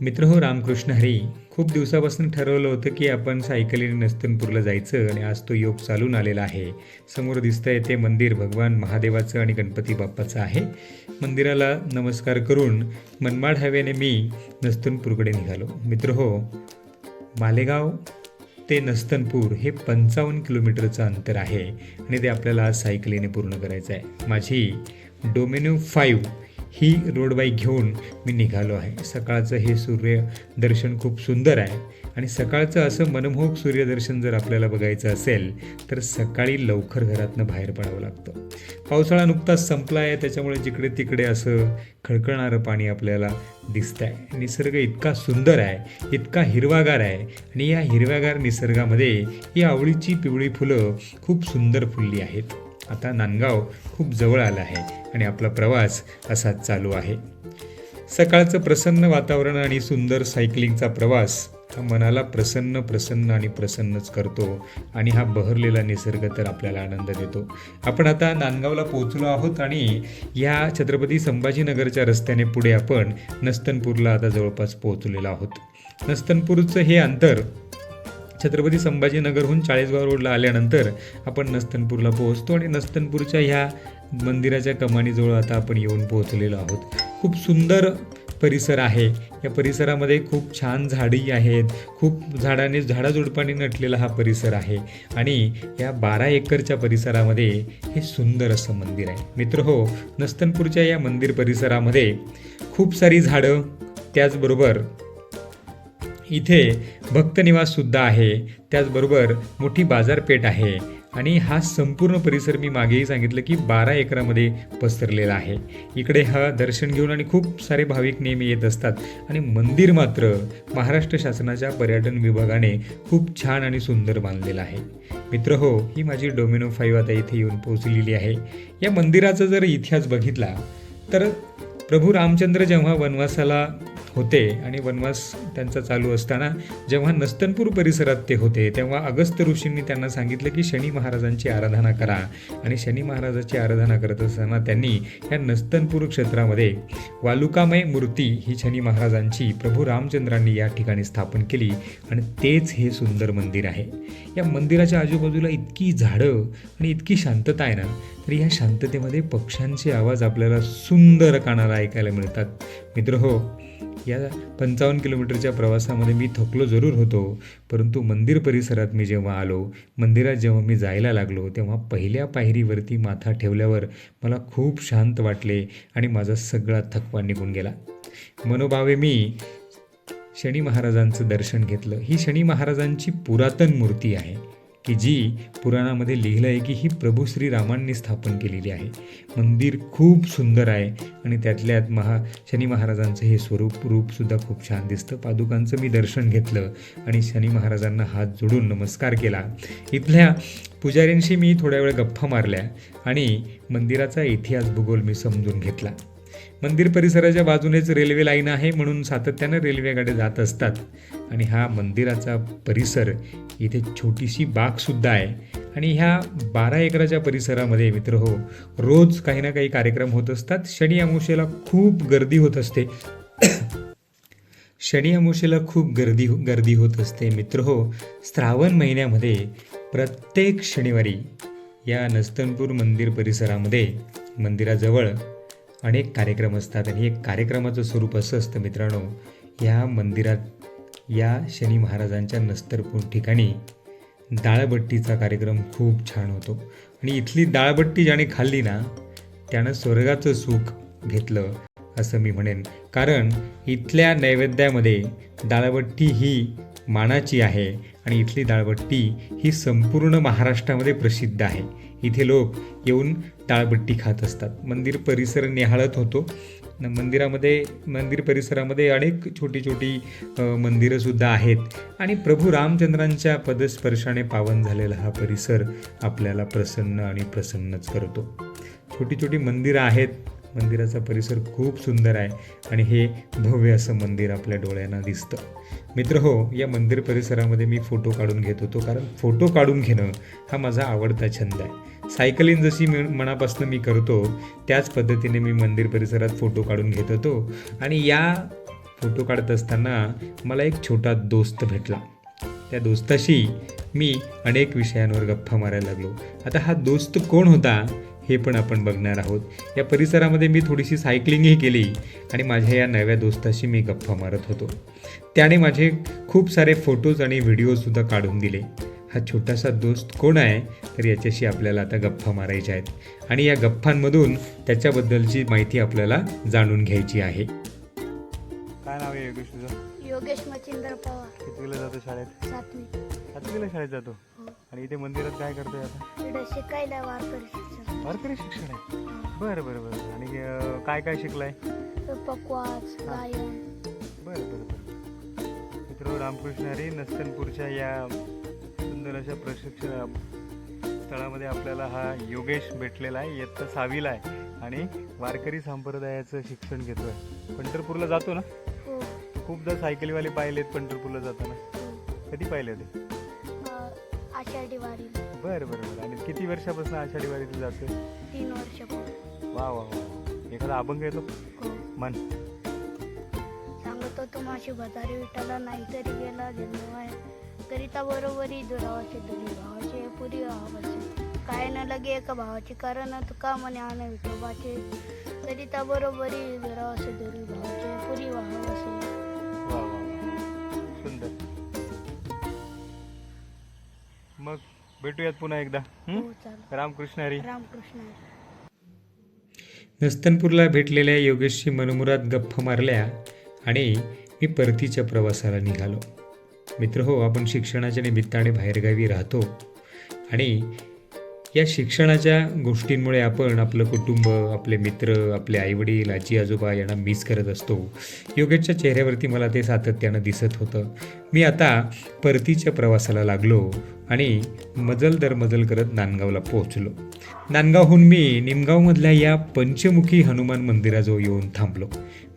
मित्र हो रामकृष्ण हरी खूप दिवसापासून ठरवलं होतं की आपण सायकलीने नस्तनपूरला जायचं आणि आज तो योग चालून आलेला आहे. समोर दिसतंय ते मंदिर भगवान महादेवाचं आणि गणपती बाप्पाचं आहे. मंदिराला नमस्कार करून मनमाड हायवेने मी नस्तनपूरकडे निघालो. मित्र हो मालेगाव ते नस्तनपूर हे पंचावन्न किलोमीटरचं अंतर आहे आणि ते आपल्याला आज सायकलीने पूर्ण करायचं आहे. माझी डोमेनो फाईव्ह ही रोड बाईक घेऊन मी निघालो आहे. सकाळचं हे सूर्यदर्शन खूप सुंदर आहे. आणि सकाळचं असं मनमोहक सूर्यदर्शन जर आपल्याला बघायचं असेल तर सकाळी लवकर घरातनं बाहेर पडावं लागतं. पावसाळा नुकताच संपला आहे त्याच्यामुळे जिकडे तिकडे असं खळखळणारं पाणी आपल्याला दिसतं आहे निसर्ग इतका सुंदर आहे इतका हिरवागार आहे. आणि या हिरव्यागार निसर्गामध्ये ही आवळीची पिवळी फुलं खूप सुंदर फुलली आहेत. आता नांदगाव खूप जवळ आलं आहे आणि आपला प्रवास असाच चालू आहे. सकाळचं प्रसन्न वातावरण आणि सुंदर सायकलिंगचा प्रवास हा मनाला प्रसन्न प्रसन्न आणि प्रसन्नच करतो आणि हा बहरलेला निसर्ग तर आपल्याला आनंद देतो. आपण आता नांदगावला पोहोचलो आहोत आणि या छत्रपती संभाजीनगरच्या रस्त्याने पुढे आपण नस्तनपूरला आता जवळपास पोहोचलेलो आहोत. नस्तनपूरचं हे अंतर छत्रपती संभाजीनगरहून चाळीसगाव रोडला आल्यानंतर आपण नस्तनपूरला पोहोचतो आणि नस्तनपूरच्या ह्या मंदिराच्या कमानीजवळ आता आपण येऊन पोहोचलेलो आहोत. खूप सुंदर परिसर आहे. या परिसरामध्ये खूप छान झाडी आहेत. खूप झाडाने झाडाझुडपाने नटलेला हा परिसर आहे. आणि या बारा एकरच्या परिसरामध्ये हे सुंदर असं मंदिर आहे. मित्र हो नस्तनपूरच्या या मंदिर परिसरामध्ये खूप सारी झाडं त्याचबरोबर इथे भक्तनिवाससुद्धा आहे. त्याचबरोबर मोठी बाजारपेठ आहे. आणि हा संपूर्ण परिसर मी मागेही सांगितलं की बारा एकरामध्ये पसरलेला आहे. इकडे हा दर्शन घेऊन आणि खूप सारे भाविक नेहमी येत असतात. आणि मंदिर मात्र महाराष्ट्र शासनाच्या पर्यटन विभागाने खूप छान आणि सुंदर बांधलेलं आहे. मित्र हो ही माझी डोमिनो फाईव्ह आता इथे येऊन पोहोचलेली आहे. या मंदिराचा जर इतिहास बघितला तर प्रभू रामचंद्र जेव्हा वनवासाला होते आणि वनवास त्यांचा चालू असताना जेव्हा नस्तनपूर परिसरात ते होते तेव्हा अगस्त ऋषींनी त्यांना सांगितलं की शनी महाराजांची आराधना करा. आणि शनी महाराजाची आराधना करत असताना त्यांनी या नस्तनपूर क्षेत्रामध्ये वालुकामय मूर्ती ही शनी महाराजांची प्रभू रामचंद्रांनी या ठिकाणी स्थापन केली आणि तेच हे सुंदर मंदिर आहे. या मंदिराच्या आजूबाजूला इतकी झाडं आणि इतकी शांतता आहे ना तर ह्या शांततेमध्ये पक्ष्यांचे आवाज आपल्याला सुंदर कानाला ऐकायला मिळतात. मित्र हो या पंचावन्न किलोमीटरच्या प्रवासामध्ये मी थकलो जरूर होतो. परंतु मंदिर परिसरात मी जेव्हा आलो मंदिरात जेव्हा मी जायला लागलो तेव्हा पहिल्या पायरीवरती माथा ठेवल्यावर मला खूप शांत वाटले आणि माझा सगळा थकवा निघून गेला. मनोभावे मी शनी महाराजांचं दर्शन घेतलं. ही शनी महाराजांची पुरातन मूर्ती आहे. की जी पुराणामध्ये लिहिलं आहे की ही प्रभू श्रीरामांनी स्थापन केलेली आहे. मंदिर खूप सुंदर आहे आणि त्यातल्यात महा शनी महाराजांचं हे स्वरूप रूपसुद्धा खूप छान दिसतं. पादुकांचं मी दर्शन घेतलं आणि शनी महाराजांना हात जोडून नमस्कार केला. इथल्या पुजाऱ्यांशी मी थोड्या वेळ गप्पा मारल्या आणि मंदिराचा इतिहास भूगोल मी समजून घेतला. मंदिर परिसराच्या बाजूनेच रेल्वे लाईन आहे म्हणून सातत्यानं रेल्वेकडे जात असतात. आणि हा मंदिराचा परिसर इथे छोटीशी बागसुद्धा आहे. आणि ह्या बारा एकराच्या परिसरामध्ये मित्र हो रोज काही ना काही कार्यक्रम होत असतात. शनी अमावस्येला खूप गर्दी होत असते. शनी अमोशेला खूप गर्दी हो, गर्दी होत असते. मित्र हो श्रावण महिन्यामध्ये प्रत्येक शनिवारी या नस्तनपूर मंदिर परिसरामध्ये मंदिराजवळ अनेक कार्यक्रम असतात. आणि एक कार्यक्रमाचं स्वरूप असं असतं मित्रांनो या मंदिरात या शनी महाराजांच्या नस्तरपूर ठिकाणी डाळबट्टीचा कार्यक्रम खूप छान होतो. आणि इथली डाळबट्टी ज्याने खाल्ली ना त्यानं स्वर्गाचं सुख घेतलं असं मी म्हणेन. कारण इथल्या नैवेद्यामध्ये डाळबट्टी ही मानाची आहे आणि इथली डाळबट्टी ही संपूर्ण महाराष्ट्रामध्ये प्रसिद्ध आहे. इथे लोक येऊन टाळबट्टी खात असतात. मंदिर परिसर निहाळत होतो. न मंदिरामध्ये मंदिर परिसरामध्ये अनेक छोटी छोटी मंदिरंसुद्धा आहेत. आणि प्रभू रामचंद्रांच्या पदस्पर्शाने पावन झालेला हा परिसर आपल्याला प्रसन्न आणि प्रसन्नच करतो. छोटी छोटी मंदिरं आहेत. मंदिराचा परिसर खूप सुंदर आहे आणि हे भव्य असं मंदिर आपल्या डोळ्यांना दिसतं. मित्र हो या मंदिर परिसरामध्ये मी फोटो काढून घेत होतो कारण फोटो काढून घेणं हा माझा आवडता छंद आहे. सायकलिंग जशी मी मनापासून मी करतो त्याच पद्धतीने मी मंदिर परिसरात फोटो काढून घेत होतो आणि या फोटो काढत असताना मला एक छोटा दोस्त भेटला. त्या दोस्ताशी मी अनेक विषयांवर गप्पा मारायला लागलो. आता हा दोस्त कोण होता? हे पण आपण बघणार आहोत. या परिसरामध्ये मी थोडीशी सायकलिंगही केली आणि माझ्या या नव्या दोस्ताशी मी गप्पा मारत होतो. त्याने माझे खूप सारे फोटोज आणि व्हिडिओसुद्धा काढून दिले. हा छोटासा दोस्त कोण आहे? तर याच्याशी आपल्याला आता गप्पा मारायच्या आहेत. आणि या गप्पांमधून त्याच्याबद्दलची माहिती आपल्याला जाणून घ्यायची आहे. काय नाव आहे योगेश तुझं? योगेश मच्छिंद्र पवार. कितवीला जातो शाळेत? सातवी. सातवीला शाळेत जातो? हो. आणि इथे मंदिरात काय करतोय आता? इकडे शिकायला वारकरी. वारकरी शिक्षण आहे. बरं बरं बरं आणि अं, काय काय शिकलाय? गायन बरं बरं बरं. मित्र रामकृष्ण हरी नस्तनपूरच्या या सुंदर अशा प्रशिक्षण स्थळामध्ये आपल्याला हा योगेश भेटलेला आहे. इयत्ता सहावीला आहे. आणि वारकरी संप्रदायाचं शिक्षण घेतोय. पंढरपूरला जातो ना? हो. खूपदा सायकलीवाले पाहिलेत पंढरपूरला जाताना. हो. कधी पाहिले होते? अ, आषाढी वारी. बरं बरं बरं. आणि किती वर्षापासून आषाढी वारीला जातोय? तीन वर्ष वा वा वा. एखादा अभंग येतो? हो. मन. सांगतो तुम्हाशी विठाला नाही तरी गेला जन्म आहे. करिता बरोबरी दुरावाचे दुरी भावाचे पुरी भावाचे काय न लगे एका भावाचे कारण तुका म्हणे आण विठोबाचे. करिता बरोबरी दुरावाचे दुरी भावाचे पुरी भावाचे वा वा वा. सुंदर. भेटूयात पुन्हा एकदा. हं? रामकृष्ण हरी. रामकृष्ण हरी. नस्तनपूरला भेटलेल्या योगेशशी मनमुरात गप्पा मारल्या आणि मी परतीच्या प्रवासाला निघालो. मित्र हो आपण शिक्षणाच्या निमित्ताने बाहेरगावी राहतो आणि या शिक्षणाच्या गोष्टींमुळे आपण आपलं कुटुंब आपले मित्र आपले आईवडील आजी आजोबा यांना मिस करत असतो. योगेशच्या चेहऱ्यावरती मला ते सातत्यानं दिसत होतं. मी आता परतीच्या प्रवासाला लागलो. आणि मजल दर मजल करत नांदगावला पोहोचलो. नांदगावहून मी निमगावमधल्या या पंचमुखी हनुमान मंदिराजवळ येऊन थांबलो.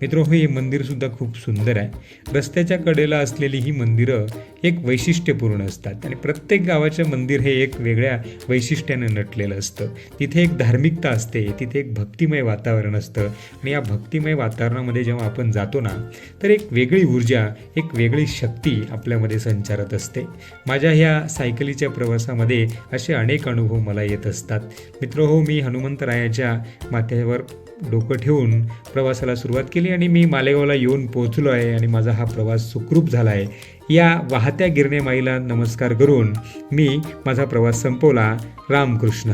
मित्र हो हे मंदिरसुद्धा खूप सुंदर आहे. रस्त्याच्या कडेला असलेली ही मंदिरं एक वैशिष्ट्यपूर्ण असतात. आणि प्रत्येक गावाचं मंदिर हे एक वेगळ्या वैशिष्ट्यानं नटलेलं असतं. तिथे एक धार्मिकता असते तिथे एक भक्तिमय वातावरण असतं. आणि या भक्तिमय वातावरणामध्ये जेव्हा आपण जातो ना तर एक वेगळी ऊर्जा एक वेगळी शक्ती आपल्यामध्ये संचारत असते. माझ्या ह्या सायकलीच्या प्रवासामध्ये असे अनेक अनुभव मला येत असतात. मित्र हो मी हनुमंतरायाच्या माथ्यावर डोकं ठेवून प्रवासाला सुरुवात केली आणि मी मालेगावला येऊन पोहोचलो आहे आणि माझा हा प्रवास सुखरूप झाला आहे. या वाहत्या गिरणे माईला नमस्कार करून मी माझा प्रवास संपवला. रामकृष्ण.